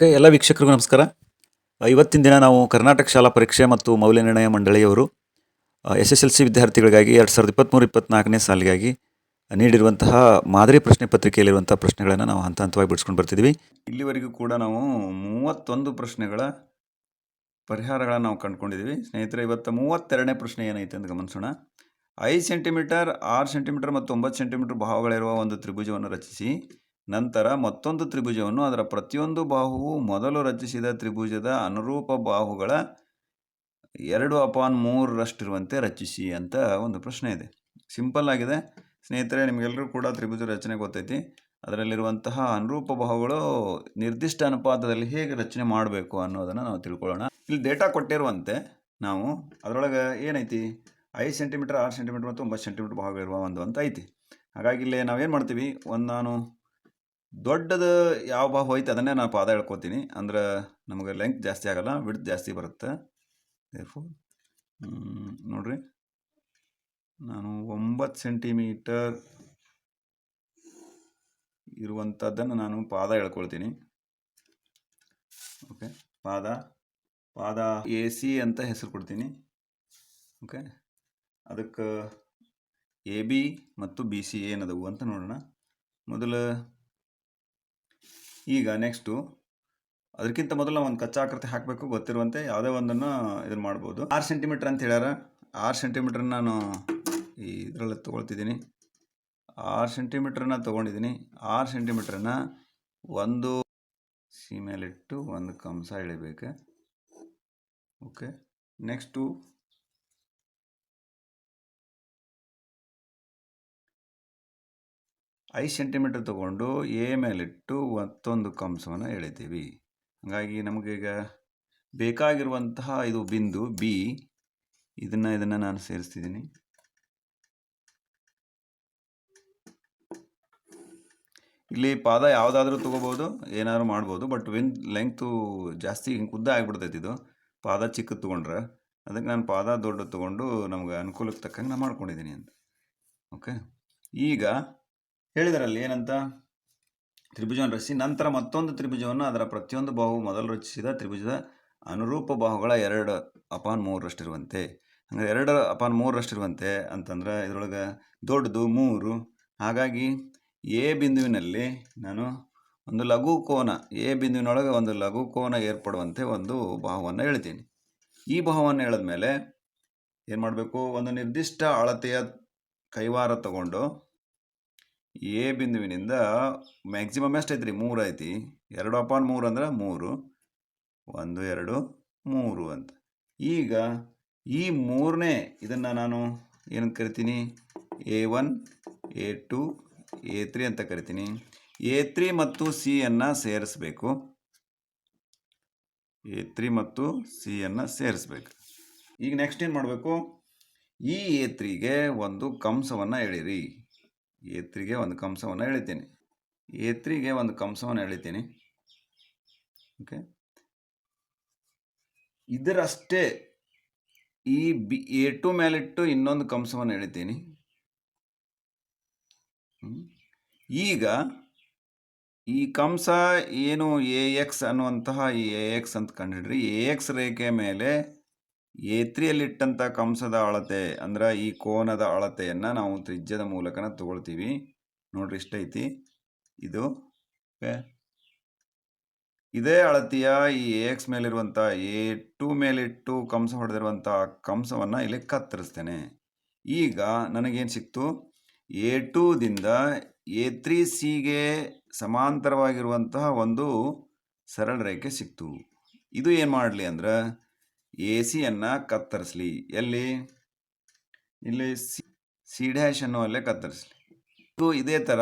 Okay ಎಲ್ಲ ವೀಕ್ಷಕರಿಗೂ ನಮಸ್ಕಾರ. ಇವತ್ತಿನ ದಿನ ನಾವು ಕರ್ನಾಟಕ ಶಾಲಾ ಪರೀಕ್ಷೆ ಮತ್ತು ಮೌಲ್ಯ ನಿರ್ಣಯ ಮಂಡಳಿಯವರು ಎಸ್ ಎಸ್ ಎಲ್ ಸಿ ವಿದ್ಯಾರ್ಥಿಗಳಿಗಾಗಿ ಎರಡು ಸಾವಿರದ ಇಪ್ಪತ್ತ್ಮೂರು ಇಪ್ಪತ್ತ್ನಾಲ್ಕನೇ ಸಾಲಿಗಾಗಿ ನೀಡಿರುವಂತಹ ಮಾದರಿ ಪ್ರಶ್ನೆ ಪತ್ರಿಕೆಯಲ್ಲಿರುವಂಥ ಪ್ರಶ್ನೆಗಳನ್ನು ನಾವು ಹಂತ ಹಂತವಾಗಿ ಬಿಡಿಸ್ಕೊಂಡು ಬರ್ತಿದ್ವಿ ಇಲ್ಲಿವರೆಗೂ ಕೂಡ ನಾವು ಮೂವತ್ತೊಂದು ಪ್ರಶ್ನೆಗಳ ಪರಿಹಾರಗಳನ್ನು ನಾವು ಕಂಡುಕೊಂಡಿದ್ದೀವಿ. ಸ್ನೇಹಿತರೆ, ಇವತ್ತು ಮೂವತ್ತೆರಡನೇ ಪ್ರಶ್ನೆ ಏನೈತೆ ಅಂತ ಗಮನಿಸೋಣ. ಐದು ಸೆಂಟಿಮೀಟರ್, ಆರು ಸೆಂಟಿಮೀಟರ್ ಮತ್ತು ಒಂಬತ್ತು ಸೆಂಟಿಮೀಟರ್ ಭಾವಗಳಿರುವ ಒಂದು ತ್ರಿಭುಜವನ್ನು ರಚಿಸಿ ನಂತರ ಮತ್ತೊಂದು ತ್ರಿಭುಜವನ್ನು ಅದರ ಪ್ರತಿಯೊಂದು ಬಾಹುವು ಮೊದಲು ರಚಿಸಿದ ತ್ರಿಭುಜದ ಅನುರೂಪ ಬಾಹುಗಳ ಎರಡು ಅಪಾನ್ ಮೂರರಷ್ಟಿರುವಂತೆ ರಚಿಸಿ ಅಂತ ಒಂದು ಪ್ರಶ್ನೆ ಇದೆ. ಸಿಂಪಲ್ ಆಗಿದೆ. ಸ್ನೇಹಿತರೆ ನಿಮಗೆಲ್ಲರೂ ಕೂಡ ತ್ರಿಭುಜ ರಚನೆ ಗೊತ್ತೈತಿ. ಅದರಲ್ಲಿರುವಂತಹ ಅನುರೂಪ ಬಾಹುಗಳು ನಿರ್ದಿಷ್ಟ ಅನುಪಾತದಲ್ಲಿ ಹೇಗೆ ರಚನೆ ಮಾಡಬೇಕು ಅನ್ನೋದನ್ನು ನಾವು ತಿಳ್ಕೊಳ್ಳೋಣ. ಇಲ್ಲಿ ಡೇಟಾ ಕೊಟ್ಟಿರುವಂತೆ ನಾವು ಅದರೊಳಗೆ ಏನೈತಿ? ಐದು ಸೆಂಟಿಮೀಟರ್ ಆರು ಸೆಂಟಿಮೀಟರ್ ಮತ್ತು ಒಂಬತ್ತು ಸೆಂಟಿಮೀಟರ್ ಭಾಗಗಳಿರುವ ಒಂದು ಅಂತ ಐತಿ. ಹಾಗಾಗಿ ಇಲ್ಲಿ ನಾವೇನು ಮಾಡ್ತೀವಿ? ಒಂದು ನಾನು ದೊಡ್ಡದು ಯಾವ ಭಾವ ಹೋಯ್ತು ಅದನ್ನೇ ನಾನು ಪಾದ ಹೇಳ್ಕೊತೀನಿ ಅಂದ್ರೆ ನಮಗೆ ಲೆಂತ್ ಜಾಸ್ತಿ ಆಗಲ್ಲ ವಿಡ್ತ್ ಜಾಸ್ತಿ ಬರುತ್ತೆ. ಹ್ಮ್, ನೋಡ್ರಿ. ನಾನು ಒಂಬತ್ತು ಸೆಂಟಿಮೀಟರ್ ಇರುವಂಥದ್ದನ್ನು ನಾನು ಪಾದ ಹೇಳ್ಕೊಳ್ತೀನಿ ಓಕೆ ಪಾದ ಪಾದ ಎ ಸಿ ಅಂತ ಹೆಸರು ಕೊಡ್ತೀನಿ. ಓಕೆ ಅದಕ್ಕೆ ಎ ಬಿ ಮತ್ತು ಬಿ ಸಿ ಏನದವು ಅಂತ ನೋಡೋಣ. ಮೊದಲು ಈಗ ನೆಕ್ಸ್ಟು ಅದಕ್ಕಿಂತ ಮೊದಲು ನಾವು ಒಂದು ಕಚ್ಚಾಕೃತಿ ಹಾಕಬೇಕು, ಗೊತ್ತಿರುವಂತೆ ಯಾವುದೇ ಒಂದನ್ನು ಇದನ್ನು ಮಾಡ್ಬೋದು. ಆರು ಸೆಂಟಿಮೀಟ್ರ್ ಅಂತ ಹೇಳ್ಯಾರ. ಆರು ಸೆಂಟಿಮೀಟ್ರ್ ನಾನು ಈ ಇದರಲ್ಲಿ ತೊಗೊಳ್ತಿದ್ದೀನಿ. ಆರು ಸೆಂಟಿಮೀಟ್ರನ್ನ ತೊಗೊಂಡಿದ್ದೀನಿ. ಆರು ಸೆಂಟಿಮೀಟ್ರನ್ನ ಒಂದು ಸೀಮೇಲಿಟ್ಟು ಒಂದು ಕಂಸ ಎಳಿಬೇಕು. ಓಕೆ ನೆಕ್ಸ್ಟು ಐದು ಸೆಂಟಿಮೀಟರ್ ತೊಗೊಂಡು ಎ ಮೇಲಿಟ್ಟು ಮತ್ತೊಂದು ಕಂಸವನ್ನು ಎಳಿತೀವಿ ಹಾಗಾಗಿ ನಮಗೀಗ ಬೇಕಾಗಿರುವಂತಹ ಇದು ಬಿಂದು ಬಿ, ಇದನ್ನು ಇದನ್ನು ನಾನು ಸೇರಿಸ್ತಿದ್ದೀನಿ. ಇಲ್ಲಿ ಪಾದ ಯಾವುದಾದ್ರೂ ತೊಗೋಬೋದು, ಏನಾದರೂ ಮಾಡ್ಬೋದು, ಬಟ್ ವಿನ್ ಲೆಂಗ್ತು ಜಾಸ್ತಿ ಹಿಂಗೆ ಉದ್ದ ಆಗಿಬಿಡ್ತೈತಿ ಇದು. ಪಾದ ಚಿಕ್ಕದು ತೊಗೊಂಡ್ರೆ, ಅದಕ್ಕೆ ನಾನು ಪಾದ ದೊಡ್ಡ ತೊಗೊಂಡು ನಮ್ಗೆ ಅನುಕೂಲಕ್ಕೆ ತಕ್ಕಂಗೆ ನಾನು ಮಾಡ್ಕೊಂಡಿದ್ದೀನಿ ಅಂತ. ಓಕೆ? ಈಗ ಹೇಳಿದಾರಲ್ಲಿ ಏನಂತ? ತ್ರಿಭುಜವನ್ನು ರಚಿಸಿ, ನಂತರ ಮತ್ತೊಂದು ತ್ರಿಭುಜವನ್ನು ಅದರ ಪ್ರತಿಯೊಂದು ಬಾಹು ಮೊದಲು ರಚಿಸಿದ ತ್ರಿಭುಜದ ಅನುರೂಪ ಬಾಹುಗಳ ಎರಡು ಅಪಾನ್ ಮೂರರಷ್ಟಿರುವಂತೆ. ಅಂದರೆ ಎರಡು ಅಪಾನ್ ಮೂರರಷ್ಟಿರುವಂತೆ ಅಂತಂದ್ರೆ ಇದರೊಳಗೆ ದೊಡ್ಡದು, ಮೂರು. ಹಾಗಾಗಿ ಎ ಬಿಂದುವಿನಲ್ಲಿ ನಾನು ಒಂದು ಲಘು ಕೋನ, ಎ ಬಿಂದುವಿನೊಳಗೆ ಒಂದು ಲಘು ಕೋನ ಏರ್ಪಡುವಂತೆ ಒಂದು ಬಾಹುವನ್ನು ಹೇಳ್ತೀನಿ ಈ ಬಾಹುವನ್ನು ಹೇಳಿದ್ಮೇಲೆ ಏನು ಮಾಡಬೇಕು ಒಂದು ನಿರ್ದಿಷ್ಟ ಅಳತೆಯ ಕೈವಾರ ತಗೊಂಡು ಎ ಬಿಂದುವಿನಿಂದ ಮ್ಯಾಕ್ಸಿಮಮ್ ಎಷ್ಟು ಐತ್ರಿ ಮೂರು ಐತಿ ಎರಡು ಅಪಾನ್ ಮೂರು ಅಂದ್ರೆ ಮೂರು. ಒಂದು, ಎರಡು, ಮೂರು ಅಂತ. ಈಗ ಈ ಮೂರನೇ ಇದನ್ನು ನಾನು ಏನಂತ ಕರಿತೀನಿ? A one, A two, A three ಅಂತ ಕರಿತೀನಿ. ಎ ತ್ರೀ ಮತ್ತು ಸಿಯನ್ನು ಸೇರಿಸ್ಬೇಕು. ಎ ತ್ರೀ ಮತ್ತು ಸಿಯನ್ನು ಸೇರಿಸ್ಬೇಕು. ಈಗ ನೆಕ್ಸ್ಟ್ ಏನು ಮಾಡಬೇಕು? ಈ ಎ ತ್ರೀಗೆ ಒಂದು ಕಂಸವನ್ನು ಎಳೀರಿ. ಎ ತ್ರೀಗೆ ಒಂದು ಕಂಸವನ್ನು ಎಳಿತೀನಿ. ಏತ್ರಿಗೆ ತ್ರೀಗೆ ಒಂದು ಕಂಸವನ್ನು ಎಳಿತೀನಿ. ಓಕೆ ಇದರಷ್ಟೇ ಈ ಬಿ ಎ ಟು ಮೇಲಿಟ್ಟು ಇನ್ನೊಂದು ಕಂಸವನ್ನು ಎಳಿತೀನಿ. ಈಗ ಈ ಕಂಸ ಏನು ಎ ಎಕ್ಸ್ ಅನ್ನುವಂತಹ ಈ ಎ ಎಕ್ಸ್ ಅಂತ ಕಂಡಿಡ್ರಿ. ಎ ಎಕ್ಸ್ ರೇಖೆ ಮೇಲೆ ಎ ತ್ರೀಯಲ್ಲಿಟ್ಟಂಥ ಕಂಸದ ಅಳತೆ ಅಂದ್ರೆ ಈ ಕೋನದ ಅಳತೆಯನ್ನು ನಾವು ತ್ರಿಜ್ಯದ ಮೂಲಕನ ತಗೊಳ್ತೀವಿ. ನೋಡ್ರಿ ಇಷ್ಟೈತಿ ಇದು ಓಕೆ ಇದೇ ಅಳತೆಯ ಈ ಎಕ್ಸ್ ಮೇಲಿರುವಂಥ ಎ ಟು ಮೇಲಿಟ್ಟು ಕಂಸ ಹೊಡೆದಿರುವಂಥ ಕಂಸವನ್ನು ಇಲ್ಲಿ ಕತ್ತರಿಸ್ತೇನೆ. ಈಗ ನನಗೇನು ಸಿಕ್ತು? ಎ ಟೂದಿಂದ ಎ ತ್ರೀ ಸಿಗೆ ಸಮಾಂತರವಾಗಿರುವಂತಹ ಒಂದು ಸರಳ ರೇಖೆ ಸಿಕ್ತು. ಇದು ಏನು ಮಾಡಲಿ ಅಂದ್ರೆ ಎ ಸಿಯನ್ನು ಕತ್ತರಿಸಲಿ. ಎಲ್ಲಿ? ಇಲ್ಲಿ ಸಿ ಸಿ ಡ್ಯಾಶ್ ಅನ್ನುವಲ್ಲೇ ಕತ್ತರಿಸಲಿ. ಇದು ಇದೇ ಥರ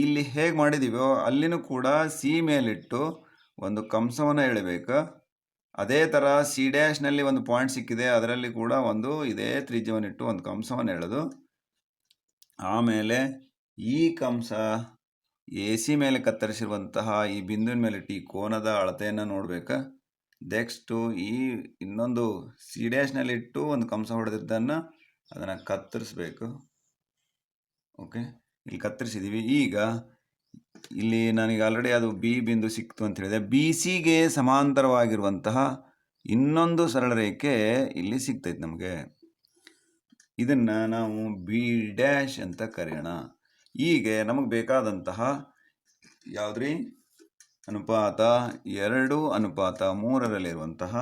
ಇಲ್ಲಿ ಹೇಗೆ ಮಾಡಿದ್ದೀವೋ ಅಲ್ಲಿನೂ ಕೂಡ ಸಿ ಮೇಲಿಟ್ಟು ಒಂದು ಕಂಸವನ್ನು ಎಳಿಬೇಕು. ಅದೇ ಥರ ಸಿ ಡ್ಯಾಶ್ನಲ್ಲಿ ಒಂದು ಪಾಯಿಂಟ್ ಸಿಕ್ಕಿದೆ. ಅದರಲ್ಲಿ ಕೂಡ ಒಂದು ಇದೇ ತ್ರಿಜ್ಯವನ್ನಿಟ್ಟು ಒಂದು ಕಂಸವನ್ನು ಎಳೆದು ಆಮೇಲೆ ಈ ಕಂಸ ಎ ಸಿ ಮೇಲೆ ಕತ್ತರಿಸಿರುವಂತಹ ಈ ಬಿಂದುವಿನ ಮೇಲಿಟ್ಟು ಈ ಕೋನದ ಅಳತೆಯನ್ನು ನೋಡಬೇಕು. ನೆಕ್ಸ್ಟು ಈ ಇನ್ನೊಂದು ಸಿ ಡ್ಯಾಶ್ನಲ್ಲಿಟ್ಟು ಒಂದು ಕಂಸ ಹೊಡೆದಿದ್ದನ್ನು ಅದನ್ನು ಕತ್ತರಿಸ್ಬೇಕು. ಓಕೆ ಇಲ್ಲಿ ಕತ್ತರಿಸಿದ್ದೀವಿ ಈಗ ಇಲ್ಲಿ ನನಗೆ ಆಲ್ರೆಡಿ ಅದು ಬಿ ಬಿಂದು ಸಿಕ್ತು ಅಂತ ಹೇಳಿದೆ. ಬಿ ಸಿಗೆ ಸಮಾಂತರವಾಗಿರುವಂತಹ ಇನ್ನೊಂದು ಸರಳ ರೇಖೆ ಇಲ್ಲಿ ಸಿಗ್ತೈತೆ ನಮಗೆ. ಇದನ್ನು ನಾವು ಬಿ ಡ್ಯಾಶ್ ಅಂತ ಕರೆಯೋಣ. ಹೀಗೆ ನಮಗೆ ಬೇಕಾದಂತಹ ಯಾವುದ್ರಿ? ಅನುಪಾತ ಎರಡು, ಅನುಪಾತ ಮೂರರಲ್ಲಿರುವಂತಹ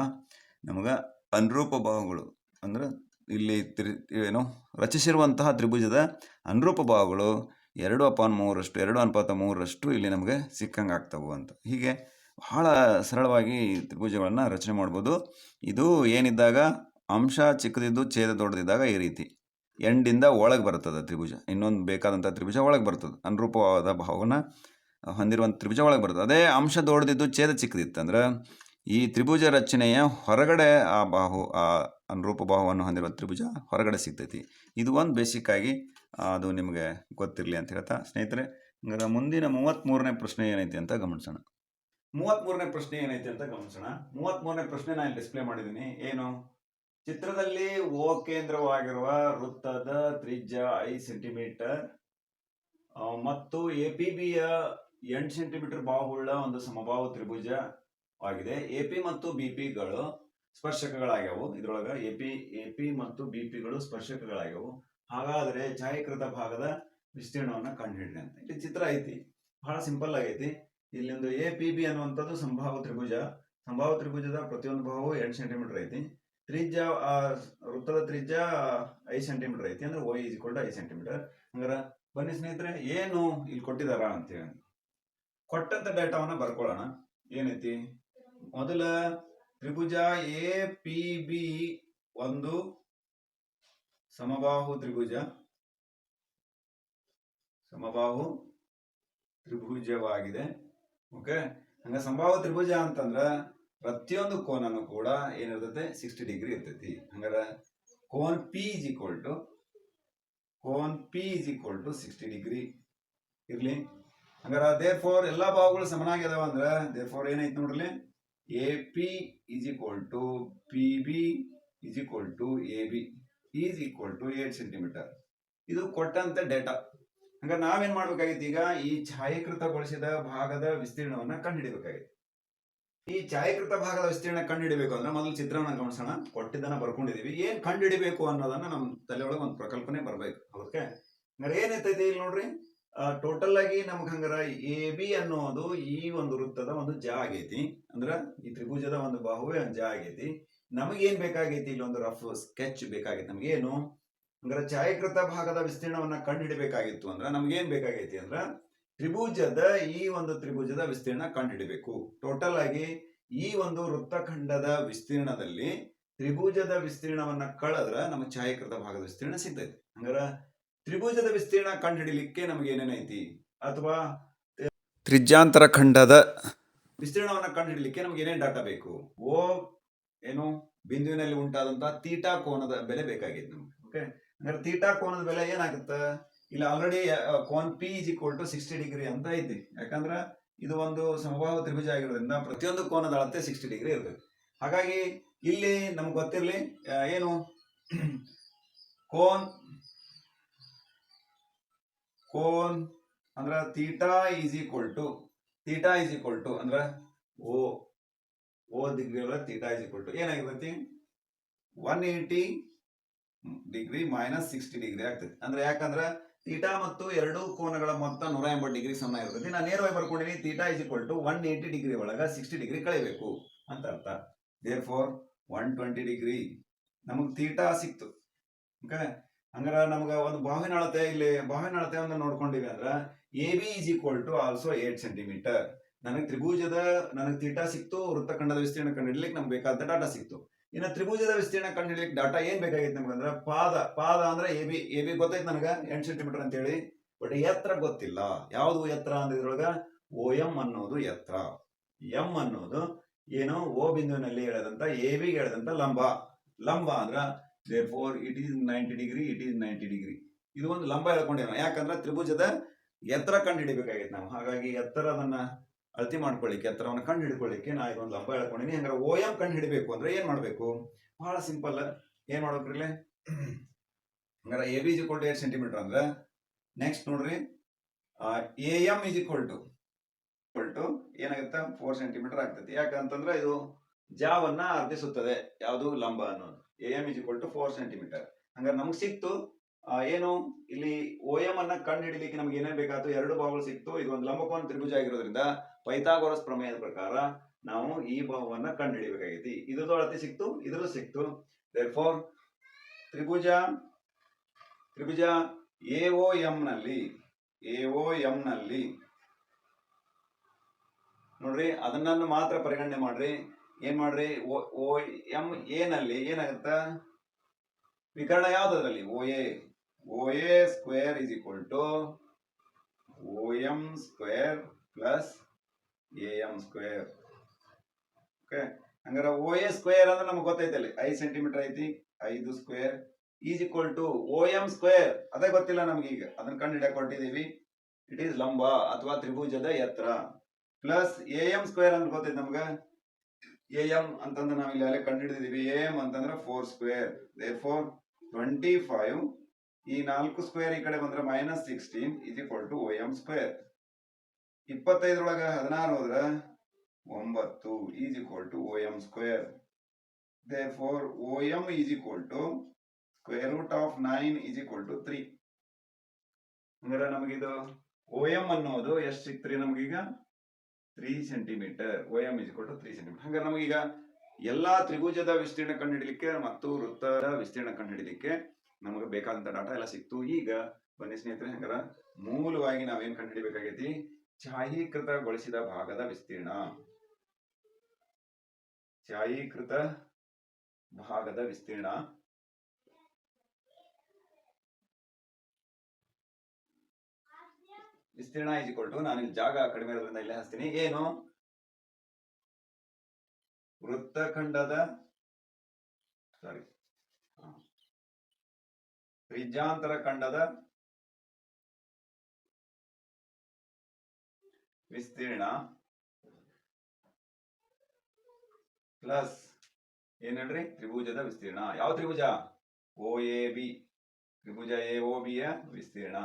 ನಮಗೆ ಅನುರೂಪ ಭಾವಗಳು ಅಂದ್ರೆ ಇಲ್ಲಿ ತ್ರಿ, ಏನು ರಚಿಸಿರುವಂತಹ ತ್ರಿಭುಜದ ಅನುರೂಪ ಭಾವಗಳು ಎರಡು ಅಪಾನ್ ಮೂರರಷ್ಟು, ಎರಡು ಅನುಪಾತ ಮೂರರಷ್ಟು ಇಲ್ಲಿ ನಮಗೆ ಸಿಕ್ಕಂಗೆ ಆಗ್ತವೆ ಅಂತ. ಹೀಗೆ ಬಹಳ ಸರಳವಾಗಿ ತ್ರಿಭುಜಗಳನ್ನು ರಚನೆ ಮಾಡ್ಬೋದು. ಇದು ಏನಿದ್ದಾಗ ಅಂಶ ಚಿಕ್ಕದಿದ್ದು ಛೇದ ದೊಡ್ಡದಿದ್ದಾಗ ಈ ರೀತಿ. ಎಂಡಿಂದ ಒಳಗೆ ಬರ್ತದೆ ತ್ರಿಭುಜ. ಇನ್ನೊಂದು ಬೇಕಾದಂಥ ತ್ರಿಭುಜ ಒಳಗೆ ಬರ್ತದೆ. ಅನುರೂಪವಾದ ಭಾವನ ಹೊಂದಿರುವಂಥ ತ್ರಿಭುಜ ಒಳಗೆ ಬರ್ತದೆ. ಅದೇ ಅಂಶ ದೊಡ್ಡದಿದ್ದು ಛೇದ ಚಿಕ್ಕದಿತ್ತು ಅಂದ್ರೆ ಈ ತ್ರಿಭುಜ ರಚನೆಯ ಹೊರಗಡೆ ಆ ಬಾಹು, ಆ ಅನುರೂಪ ಬಾಹುವನ್ನು ಹೊಂದಿರುವ ತ್ರಿಭುಜ ಹೊರಗಡೆ ಸಿಗ್ತೈತಿ. ಇದು ಒಂದು ಬೇಸಿಕ್ ಆಗಿ ಅದು ನಿಮಗೆ ಗೊತ್ತಿರಲಿ ಅಂತ ಹೇಳ್ತಾ ಸ್ನೇಹಿತರೆ, ಹಂಗಾರೆ ಮುಂದಿನ ಮೂವತ್ತ್ಮೂರನೇ ಪ್ರಶ್ನೆ ಏನೈತಿ ಅಂತ ಗಮನಿಸೋಣ. ಮೂವತ್ತ್ಮೂರನೇ ಪ್ರಶ್ನೆ ಏನೈತಿ ಅಂತ ಗಮನಿಸೋಣ. ಮೂವತ್ತ್ಮೂರನೇ ಪ್ರಶ್ನೆ ನಾನು ಡಿಸ್ಪ್ಲೇ ಮಾಡಿದ್ದೀನಿ. ಏನು? ಚಿತ್ರದಲ್ಲಿ ಓ ಕೇಂದ್ರವಾಗಿರುವ ವೃತ್ತದ ತ್ರಿಜ್ಯ ಐದು ಸೆಂಟಿಮೀಟರ್ ಮತ್ತು ಎ ಪಿ ಬಿಯ ಎಂಟು ಸೆಂಟಿಮೀಟರ್ ಬಾಹುಳ್ಳ ಒಂದು ಸಮಬಾಹು ತ್ರಿಭುಜ ಆಗಿದೆ. ಎ ಪಿ ಮತ್ತು ಬಿ ಪಿಗಳು ಸ್ಪರ್ಶಕಗಳಾಗ್ಯಾವು. ಇದ್ರೊಳಗ ಎ ಪಿ ಎ ಪಿ ಮತ್ತು ಬಿ ಪಿಗಳು ಸ್ಪರ್ಶಕಗಳಾಗ್ಯಾವು. ಹಾಗಾದ್ರೆ ಛಾಯಕೃತ ಭಾಗದ ವಿಸ್ತೀರ್ಣವನ್ನ ಕಂಡುಹಿಡಿದೆ ಅಂತ. ಇಲ್ಲಿ ಚಿತ್ರ ಐತಿ. ಬಹಳ ಸಿಂಪಲ್ ಆಗೈತಿ. ಇಲ್ಲಿಂದು ಎ ಪಿ ಬಿ ಅನ್ನುವಂಥದ್ದು ಸಂಭಾವ ತ್ರಿಭುಜ. ಸಂಭಾವ ತ್ರಿಭುಜದ ಪ್ರತಿಯೊಂದು ಬಾಹು ಎಂಟು ಸೆಂಟಿಮೀಟರ್ ಐತಿ. ತ್ರಿಜ್ಯ ವೃತ್ತದ ತ್ರಿಜ್ಯ ಐದು ಸೆಂಟಿಮೀಟರ್ ಐತಿ. ಅಂದ್ರೆ ಓ ಈಸ್ ಐದು ಸೆಂಟಿಮೀಟರ್ ಹಂಗಾರ ಬನ್ನಿ ಸ್ನೇಹಿತರೆ, ಏನು ಇಲ್ಲಿ ಕೊಟ್ಟಿದಾರ ಅಂತೇಳಿ ಕೊಟ್ಟಂತ ಡೇಟಾವನ್ನ ಬರ್ಕೊಳ್ಳೋಣ. ಏನೈತಿ? ಮೊದಲ ತ್ರಿಭುಜ ಎ, ಪಿ, ಬಿ ಒಂದು ಸಮಬಾಹು ತ್ರಿಭುಜ. ಸಮಬಾಹು ತ್ರಿಭುಜವಾಗಿದೆ. ಓಕೆ? ಹಂಗ ಸಮಬಾಹು ತ್ರಿಭುಜ ಅಂತಂದ್ರ ಪ್ರತಿಯೊಂದು ಕೋನನು ಕೂಡ ಏನಿರ್ತೈತೆ? ಸಿಕ್ಸ್ಟಿ ಡಿಗ್ರಿ ಇರ್ತೈತಿ. ಹಂಗಾರ ಕೋನ್ P is equal to cone P is equal to sixty degree ಇರ್ಲಿ? ಹಂಗಾರ ದೇರ್ ಫೋರ್ ಎಲ್ಲ ಭಾವಗಳು ಸಮನಾಗಿದಾವ ಅಂದ್ರೆ ದೇರ್ ಫೋರ್ ಏನೈತೆ ನೋಡ್ರಿ? A P is equal to P B is equal to A B is equal to eight centimetre ಇದು ಕೊಟ್ಟಂತ data ಹಂಗಾರೆ ನಾವೇನ್ ಮಾಡ್ಬೇಕಾಗಿತ್ತು ಈಗ? ಈ ಛಾಯೀಕೃತಗೊಳಿಸಿದ ಭಾಗದ ವಿಸ್ತೀರ್ಣವನ್ನ ಕಂಡುಹಿಡಿಬೇಕಾಗಿತ್ತು. ಈ ಛಾಯೀಕೃತ ಭಾಗದ ವಿಸ್ತೀರ್ಣ ಕಂಡುಹಿಡಿಬೇಕು ಅಂದ್ರೆ ಮೊದಲು ಚಿತ್ರವನ್ನ ಗಮನಿಸೋಣ. ಕೊಟ್ಟಿದ್ದನ್ನ ಬರ್ಕೊಂಡಿದೀವಿ. ಏನ್ ಕಂಡುಹಿಡಿಬೇಕು ಅನ್ನೋದನ್ನ ನಮ್ಮ ತಲೆಯೊಳಗೆ ಒಂದು ಪ್ರಕಲ್ಪನೆ ಬರ್ಬೇಕು. ಅದಕ್ಕೆ ಹಂಗಾರೆ ಏನೈತೈತಿ ಇಲ್ಲಿ ನೋಡ್ರಿ? ಟೋಟಲ್ ಆಗಿ ನಮ್ಗೆ ಹಂಗಾರ ಎ ಬಿ ಅನ್ನೋದು ಈ ಒಂದು ವೃತ್ತದ ಒಂದು ಜ ಆಗೈತಿ. ಅಂದ್ರ ಈ ತ್ರಿಭುಜದ ಒಂದು ಬಾಹುವೆ ಜ ಆಗೈತಿ. ನಮಗೇನ್ ಬೇಕಾಗೈತಿ? ಇಲ್ಲಿ ಒಂದು ರಫ್ ಸ್ಕೆಚ್ ಬೇಕಾಗೈತಿ ನಮ್ಗೆ. ಏನು? ಅಂದ್ರೆ ಛಾಯಾಕೃತ ಭಾಗದ ವಿಸ್ತೀರ್ಣವನ್ನ ಕಂಡುಹಿಡಬೇಕಾಗಿತ್ತು ಅಂದ್ರ ನಮ್ಗೇನ್ ಬೇಕಾಗೈತಿ ಅಂದ್ರ ತ್ರಿಭುಜದ ಈ ಒಂದು ತ್ರಿಭುಜದ ವಿಸ್ತೀರ್ಣ ಕಂಡುಹಿಡಿಬೇಕು ಟೋಟಲ್ ಆಗಿ ಈ ಒಂದು ವೃತ್ತಖಂಡದ ವಿಸ್ತೀರ್ಣದಲ್ಲಿ ತ್ರಿಭುಜದ ವಿಸ್ತೀರ್ಣವನ್ನ ಕಳೆದ್ರ ನಮಗೆ ಛಾಯಾಕೃತ ಭಾಗದ ವಿಸ್ತೀರ್ಣ ಸಿಗ್ತೈತಿ. ಹಂಗಾರ ತ್ರಿಭುಜದ ವಿಸ್ತೀರ್ಣ ಕಂಡುಹಿಡಿಲಿಕ್ಕೆ ನಮಗೆ ಏನೇನೈತಿ ಅಥವಾ ತ್ರಿಜ್ಯಾಂತರ ಖಂಡದ ವಿಸ್ತೀರ್ಣವನ್ನು ಕಂಡುಹಿಡಲಿಕ್ಕೆ ನಮ್ಗೆ ಏನೇನು ಡಾಟಾ ಬೇಕು? ಓ ಏನು ಬಿಂದುವಿನಲ್ಲಿ ಉಂಟಾದಂತಹ ತೀಟಾ ಕೋನದ ಬೆಲೆ ಬೇಕಾಗಿತ್ತು ನಮ್ಗೆ ಓಕೆ ಅಂದ್ರೆ ತೀಟಾ ಕೋನದ ಬೆಲೆ ಏನಾಗುತ್ತೆ? ಇಲ್ಲಿ already cone P is equal to sixty degree ಅಂತ ಐತಿ. ಯಾಕಂದ್ರೆ ಇದು ಒಂದು ಸಮಭಾವ ತ್ರಿಭುಜ ಆಗಿರೋದ್ರಿಂದ ಪ್ರತಿಯೊಂದು ಕೋನದ ಅಳತೆ ಸಿಕ್ಸ್ಟಿ ಡಿಗ್ರಿ ಇರ್ತದೆ ಹಾಗಾಗಿ ಇಲ್ಲಿ ನಮ್ಗೆ ಗೊತ್ತಿರಲಿ ಏನು ಕೋನ್ ಕೋನ್ ಅಂದ್ರ theta is equal to theta is equal to ಅಂದ್ರ ಓ ಓ ಡಿಗ್ರಿ ಒಳಗೆ theta is equal to. ಏನಾಗಿರ್ತೈತಿ one eighty degree minus sixty degree ಆಗ್ತೈತಿ ಅಂದ್ರೆ ಯಾಕಂದ್ರೆ ತೀಟಾ ಮತ್ತು ಎರಡು ಕೋನಗಳ ಮೊತ್ತ ನೂರ ಎಂಬತ್ತು ಡಿಗ್ರಿ ಸಮ ಇರ್ತೈತಿ. ನಾನು ನೇರವಾಗಿ ಬರ್ಕೊಂಡಿನಿ theta is equal to one eighty degree ಒಳಗ ಸಿಕ್ಸ್ಟಿ ಡಿಗ್ರಿ ಕಳಿಬೇಕು ಅಂತ ಅರ್ಥ. Therefore one twenty degree ನಮಗೆ ತೀಟಾ ಸಿಕ್ತು. ಓಕೆ ಹಂಗಾರ ನಮ್ಗ ಒಂದು ಬಾವಿನ ಅಳತೆ ಇಲ್ಲಿ ಬಾವಿನ ಅಳತೆ ಒಂದು ನೋಡ್ಕೊಂಡಿವಿ ಅಂದ್ರ A B is equal to also eight centimetre ನನಗೆ ತ್ರಿಭುಜದ, ನನಗೆ ತೀಟಾ ಸಿಕ್ತು, ವೃತ್ತಖಂಡದ ವಿಸ್ತೀರ್ಣ ಕಂಡುಹಿಡ್ಲಿಕ್ಕೆ ನಮ್ಗೆ ಬೇಕಾದ ಡಾಟಾ ಸಿಕ್ತು. ಇನ್ನು ತ್ರಿಭುಜದ ವಿಸ್ತೀರ್ಣ ಕಂಡುಹಿಡ್ಲಿಕ್ಕೆ ಡಾಟಾ ಏನ್ ಬೇಕಾಗಿತ್ತು ನಮ್ಗೆ ಅಂದ್ರೆ ಪಾದ ಪಾದ ಅಂದ್ರೆ ಎ ಬಿ ಎ ಬಿ ಗೊತ್ತಾಯ್ತು ನನಗೆ? ಎಂಟು ಸೆಂಟಿಮೀಟರ್ ಅಂತ ಹೇಳಿ ಬಟ್ ಎತ್ತರ ಗೊತ್ತಿಲ್ಲ. ಯಾವುದು ಎತ್ತರ ಅಂದ್ರೆ ಇದ್ರೊಳಗ? ಓ ಎಂ ಅನ್ನೋದು ಎತ್ತರ ಎಂ ಅನ್ನೋದು ಏನು ಓ ಬಿಂದುವಿನಲ್ಲಿ ಹೇಳದಂತ ಎ ಬಿ ಹೇಳದಂತ ಲಂಬ. ಲಂಬ ಅಂದ್ರ therefore it is ninety degree it is ninety degree ಇದು ಒಂದು ಲಂಬ ಹೇಳ್ಕೊಂಡಿರೋ ಯಾಕಂದ್ರೆ ತ್ರಿಭುಜದ ಎತ್ತರ ಕಂಡು ಹಿಡಿಬೇಕಾಗಿತ್ತು ನಾವು. ಹಾಗಾಗಿ ಎತ್ತರದನ್ನ ಅಳತಿ ಮಾಡ್ಕೊಳ್ಳಿಕ್ಕೆ, ಎತ್ತರವನ್ನು ಕಂಡು ಹಿಡ್ಕೊಳ್ಳಿಕ್ಕೆ ನಾ ಇದೊಂದು ಲಂಬ ಹೇಳ್ಕೊಂಡಿನಿ ಹಂಗಾರೆ ಓ ಎಂ ಕಂಡು ಹಿಡಿಬೇಕು ಅಂದ್ರೆ ಏನ್ ಮಾಡ್ಬೇಕು? ಬಹಳ ಸಿಂಪಲ್ ಏನ್ ಮಾಡ್ಬೇಕ್ರಿ ಹಂಗಾರೆ A B is two eight centimetre ಅಂದ್ರೆ ನೆಕ್ಸ್ಟ್ ನೋಡ್ರಿ. A M is equal to equal to ಏನಾಗುತ್ತೆ? ಫೋರ್ ಸೆಂಟಿಮೀಟರ್ ಆಗ್ತೈತಿ ಯಾಕಂತಂದ್ರೆ ಇದು ಜಾವನ್ನ ಅರ್ಧಿಸುತ್ತದೆ. ಯಾವುದು? ಲಂಬ ಅನ್ನೋದು. A M is equal to four centimetre ಹಂಗಾರೆ ನಮ್ಗೆ ಸಿಕ್ತು ಏನು? ಇಲ್ಲಿ ಓ ಎಂ ಅನ್ನ ಕಂಡು ಹಿಡಿಲಿಕ್ಕೆ ನಮ್ಗೆ ಏನೇನ್ ಬೇಕಾಯ್ತು? ಎರಡು ಬಾಹುಗಳು ಸಿಕ್ತು. ಇದು ಒಂದು ಲಂಬಕೋನ ತ್ರಿಭುಜ ಆಗಿರೋದ್ರಿಂದ ಪೈಥಾಗೋರಸ್ ಪ್ರಮೇಯದ ಪ್ರಕಾರ ನಾವು ಈ ಬಾಹುವನ್ನ ಕಂಡು ಹಿಡಿಬೇಕಾಗೈತಿ ಇದ್ರದ್ದು ಅಳತೆ ಸಿಕ್ತು, ಇದ್ರದ್ದು ಸಿಕ್ತು. ಫೋರ್ ತ್ರಿಭುಜ ತ್ರಿಭುಜ ಎ ಓ ಎಂ ನಲ್ಲಿ ಎ ಓ ಎಂ ನಲ್ಲಿ, ನೋಡ್ರಿ ಅದನ್ನ ಮಾತ್ರ ಪರಿಗಣನೆ ಮಾಡ್ರಿ. ಏನ್ ಮಾಡ್ರಿ? ಓ ಎಂ ಎ ನಲ್ಲಿ ಏನಾಗುತ್ತ? ವಿಕರಣ ಅದರಲ್ಲಿ O, A. O, A square is equal to O M square plus A M square. Okay? ಹಂಗಾರೆ ಓ, ಎ ಸ್ಕ್ವೇರ್ ಅಂದ್ರೆ ನಮ್ಗೆ ಗೊತ್ತೈತಲ್ಲಿ ಐದು ಸೆಂಟಿಮೀಟರ್ ಐತಿ, ಐದು square is equal to O M square. ಅದೇ ಗೊತ್ತಿಲ್ಲ ನಮ್ಗೆ ಈಗ. ಅದನ್ನ ಕಂಡು ಹಿಡಿಯಕ್ ಹೊರಟಿದೀವಿ. ಇಟ್ ಈಸ್ ಲಂಬ ಅಥವಾ ತ್ರಿಭುಜದ ಎತ್ತರ. ಪ್ಲಸ್ ಎ ಎಂ ಸ್ಕ್ವೇರ್ ಅಂತ ಗೊತ್ತೈತೆ ನಮ್ಗೆ? ಎ ಎಂ ಅಂತಂದ್ರೆ ನಾವು ಇಲ್ಲಿ ಕಂಡು ಹಿಡಿದಿದ್ದೀವಿ ಎ ಎಂ ಅಂತಂದ್ರೆ four square therefore twenty five ಈ ನಾಲ್ಕು ಸ್ಕ್ವೇರ್ ಈ ಕಡೆ ಬಂದ್ರೆ minus sixteen is equal to O M square ಇಪ್ಪತ್ತೈದರೊಳಗೆ ಹದಿನಾರು ಹೋದ್ರೆ ಒಂಬತ್ತು is equal to O M square therefore O M is equal to square root of nine is equal to three ಹಂಗಾರೆ ನಮಗಿದು ಓ ಎಂ ಅನ್ನೋದು ಎಷ್ಟು ಸಿಕ್ತ್ರಿ ನಮಗೀಗ? Three centimetre O M is two three centimetre ಹಂಗಾರೆ ನಮಗೀಗ ಎಲ್ಲಾ ತ್ರಿಭುಜದ ವಿಸ್ತೀರ್ಣ ಕಂಡುಹಿಡಲಿಕ್ಕೆ ಮತ್ತು ವೃತ್ತದ ವಿಸ್ತೀರ್ಣ ಕಂಡುಹಿಡಲಿಕ್ಕೆ ನಮಗೆ ಬೇಕಾದಂತ ಡಾಟಾ ಎಲ್ಲ ಸಿಕ್ತು. ಈಗ ಬನ್ನಿ ಸ್ನೇಹಿತರೆ, ಹಂಗಾರ ಮೂಲವಾಗಿ ನಾವೇನ್ ಕಂಡುಹಿಡಬೇಕಾಗೈತಿ? ಛಾಯೀಕೃತಗೊಳಿಸಿದ ಭಾಗದ ವಿಸ್ತೀರ್ಣ. ಛಾಯೀಕೃತ ಭಾಗದ ವಿಸ್ತೀರ್ಣ. ವಿಸ್ತೀರ್ಣ ಇಸ್ ಈಕ್ವಲ್ ಟು ನಾನು ಇಲ್ಲಿ ಜಾಗ ಕಡಿಮೆ ಇರೋದ್ರಿಂದ ಇಲ್ಲೇ ಹಚ್ತೀನಿ ಏನು? ವೃತ್ತಖಂಡದ ಸಾರಿ ತ್ರಿಜ್ಯಾಂತರ ಖಂಡದ ವಿಸ್ತೀರ್ಣ ಪ್ಲಸ್ ಏನ್ ಹೇಳ್ರಿ? ತ್ರಿಭುಜದ ವಿಸ್ತೀರ್ಣ. ಯಾವ ತ್ರಿಭುಜ? ಎ ಬಿ ತ್ರಿಭುಜ ಎ ಓ ಬಿ ಯ ವಿಸ್ತೀರ್ಣ.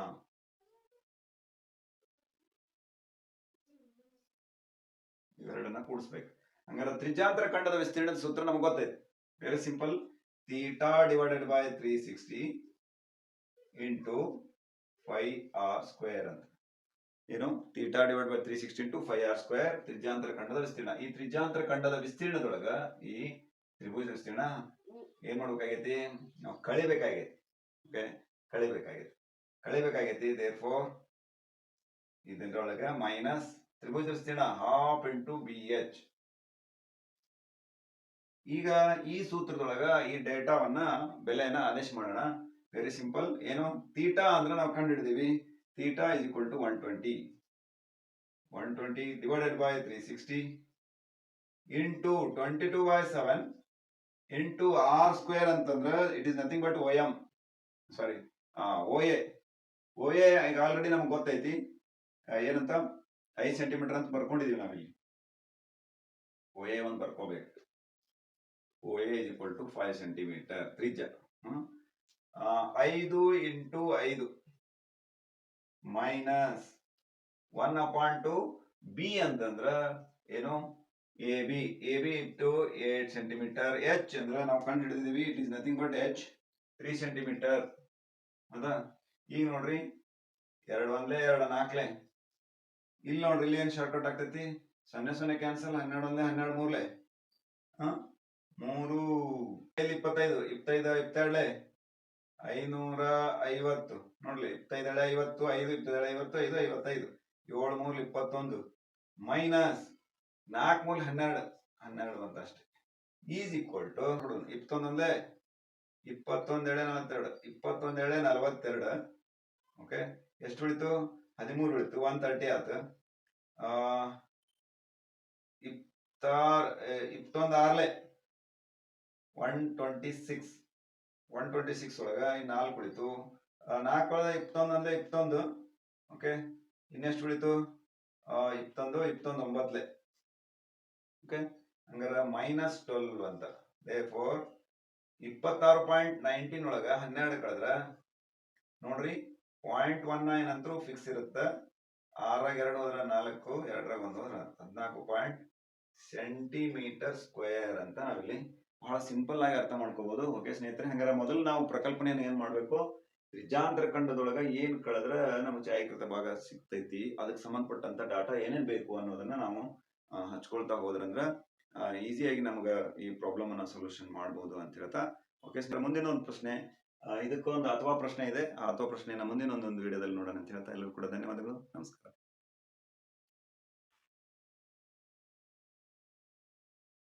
ಇವೆರಡನ್ನ ಕೂಡಿಸ್ಬೇಕು. ಹಂಗಾರೆ ತ್ರಿಜಾಂತರ ಖಂಡದ ವಿಸ್ತೀರ್ಣದ ಸೂತ್ರ ನಮ್ಗೆ ಗೊತ್ತೈತೆ very simple theta divided by three sixty into five R square ಅಂತ. ಏನು? Theta divide by three sixty into five R square ತ್ರಿಜಾಂತರ ಖಂಡದ ವಿಸ್ತೀರ್ಣ. ಈ ತ್ರಿಜಾಂತರ ಖಂಡದ ವಿಸ್ತೀರ್ಣದೊಳಗ ಈ ತ್ರಿಭುಜ ವಿಸ್ತೀರ್ಣ ಏನ್ ಮಾಡ್ಬೇಕಾಗೈತಿ? ನಾವು ಕಳಿಬೇಕಾಗೈತಿ. ಓಕೆ ಕಳಿಬೇಕಾಗೈತಿ. ಕಳಿಬೇಕಾಗೈತಿ ದೇರ್ ಫೋರ್ ಇದರೊಳಗ ಮೈನಸ್ ತ್ರಿಭುಜ ವಿಸ್ತೀರ್ಣ ಹಾಫ್ ಇಂಟು ಬಿ ಎಚ್ ಈಗ ಈ ಸೂತ್ರದೊಳಗ ಈ ಡೇಟಾವನ್ನ ಬೆಲೆಯನ್ನ ಆದೇಶ ಮಾಡೋಣ. ವೆರಿ ಸಿಂಪಲ್ ಏನು? ತೀಟಾ ಅಂದ್ರೆ ನಾವು ಕಂಡು ಹಿಡಿದೀವಿ theta is equal to one twenty one twenty divided by three sixty into twenty two by seven into R square ಅಂತಂದ್ರೆ it is nothing but O M sorry O A O A ಈಗ already ನಮ್ಗೆ ಗೊತ್ತೈತಿ. ಏನಂತ? ಐದು centimetre ಅಂತ ಬರ್ಕೊಂಡಿದೀವಿ ನಾವಿಲ್ಲಿ. ಓ A ಒಂದು ಬರ್ಕೋಬೇಕು. O A is equal to five centimetre? ಆ, ಐದು ಇಂಟು ಐದು minus one upon two B ಅಂತಂದ್ರ ಏನು? A B A B into eight centimetre H ಅಂದ್ರೆ ನಾವು ಕಂಡು ಹಿಡಿದಿದೀವಿ it is nothing but H three centimetre ಅದ? ಈಗ ನೋಡ್ರಿ. ಎರಡು ಒಂದ್ಲೆ ಎರಡು ನಾಲ್ಕಲೆ ಇಲ್ಲಿ ನೋಡ್ರಿ ಇಲ್ಲಿ ಏನ್ ಶಾರ್ಟ್ಕಟ್ ಆಗ್ತೈತಿ? ಸೊನ್ನೆ ಸೊನ್ನೆ ಕ್ಯಾನ್ಸಲ್ ಹನ್ನೆರಡು ಒಂದೇ ಹನ್ನೆರಡು ಮೂರ್ಲೆ. ಹ ಮೂರು ಇಪ್ಪತ್ತೈದು? ಇಪ್ಪತ್ತೈದು ಇಪ್ಪತ್ತೆರಡ್ಲೆ? ಐನೂರ ಐವತ್ತು. ನೋಡ್ಲಿ ಇಪ್ಪತ್ತೈದೇಳೆ ಐವತ್ತು ಐದು ಇಪ್ಪತ್ತೇಳು ಐವತ್ತು ಐದು ಐವತ್ತೈದು. ಏಳು ಮೂರು ಇಪ್ಪತ್ತೊಂದು. ಮೈನಸ್ ನಾಲ್ಕು ಮೂಲ ಹನ್ನೆರಡು. ಹನ್ನೆರಡು ಅಂತ ಅಷ್ಟೇ. ಈಸ್ ಈಕ್ವಲ್ ಟು ನೋಡು ಇಪ್ಪತ್ತೊಂದೊಂದೇ ಇಪ್ಪತ್ತೊಂದೇಳೆ ನಲವತ್ತೆರಡು. ಇಪ್ಪತ್ತೊಂದೇಳೆ ನಲವತ್ತೆರಡು. ಓಕೆ? ಎಷ್ಟು ಉಳಿತು? ಹದಿಮೂರು ಇತ್ತು ಒನ್ ತರ್ಟಿ ಆತು. ಇಪ್ತಾರ್ ಇಪ್ಪತ್ತೊಂದು Harley. One twenty six one twenty six ಒಳಗ ಇನ್ನು ನಾಲ್ಕು ಉಳಿತು. ನಾಲ್ಕು ಒಳಗೆ ಇಪ್ಪತ್ತೊಂದು ಅಂದರೆ ಇಪ್ಪತ್ತೊಂದು. ಓಕೆ ಇನ್ನೆಷ್ಟು ಉಳಿತು? ಇಪ್ಪತ್ತೊಂದು ಇಪ್ಪತ್ತೊಂದು ಒಂಬತ್ತಲೆ ಓಕೆ ಹಂಗಾರೆ ಮೈನಸ್ ಟ್ವೆಲ್ವ್ ಅಂತ. ಡೇ ಫೋರ್ ಇಪ್ಪತ್ತಾರು ಪಾಯಿಂಟ್ ನೈನ್ಟೀನ್ ಒಳಗ ಹನ್ನೆರಡು ಕಳೆದ್ರೆ. ನೋಡ್ರಿ ಪಾಯಿಂಟ್ ಒನ್ ನೈನ್ ಅಂತೂ ಫಿಕ್ಸ್ ಇರುತ್ತೆ. ಆರಾಗ ಎರಡು ಹೋದ್ರೆ ನಾಲ್ಕು, ಎರಡರಾಗ ಒಂದು ಹೋದ್ರೆ ಹದಿನಾಲ್ಕು ಪಾಯಿಂಟ್ ಸೆಂಟಿಮೀಟರ್ ಸ್ಕ್ವೇರ್ ಅಂತ ನಾವಿಲ್ಲಿ ಬಹಳ ಸಿಂಪಲ್ ಆಗಿ ಅರ್ಥ ಮಾಡ್ಕೋಬಹುದು ಓಕೆ ಸ್ನೇಹಿತರೆ, ಹಂಗಾರೆ ಮೊದಲು ನಾವು ಪ್ರಕಲ್ಪನೆಯನ್ನು ಏನ್ ಮಾಡ್ಬೇಕು? ತ್ರಿಜಾಂತರ ಖಂಡದೊಳಗ ಏನ್ ಕಳೆದ್ರೆ ನಮ್ಗೆ ಛಾಯಾಕೃತ ಭಾಗ ಸಿಗ್ತೈತಿ, ಅದಕ್ಕೆ ಸಂಬಂಧಪಟ್ಟಂತ ಡಾಟಾ ಏನೇನ್ ಬೇಕು ಅನ್ನೋದನ್ನ ನಾವು ಹಚ್ಕೊಳ್ತಾ ಹೋದ್ರಂದ್ರ ಈಸಿಯಾಗಿ ನಮ್ಗೆ ಈ ಪ್ರಾಬ್ಲಮ್ ಅನ್ನ ಸೊಲ್ಯೂಷನ್ ಮಾಡ್ಬೋದು ಅಂತ ಹೇಳ್ತಾ. ಓಕೆ ಸರ್ ಮುಂದಿನ ಒಂದು ಪ್ರಶ್ನೆ. ಇದಕ್ಕೊಂದು ಅಥವಾ ಪ್ರಶ್ನೆ ಇದೆ, ಆ ಅಥವಾ ಪ್ರಶ್ನೆಯನ್ನು ಮುಂದಿನ ಒಂದೊಂದು ವಿಡಿಯೋದಲ್ಲಿ ನೋಡೋಣ ಅಂತ ಹೇಳ್ತಾ ಎಲ್ಲರೂ ಕೂಡ ಧನ್ಯವಾದಗಳು, ನಮಸ್ಕಾರ.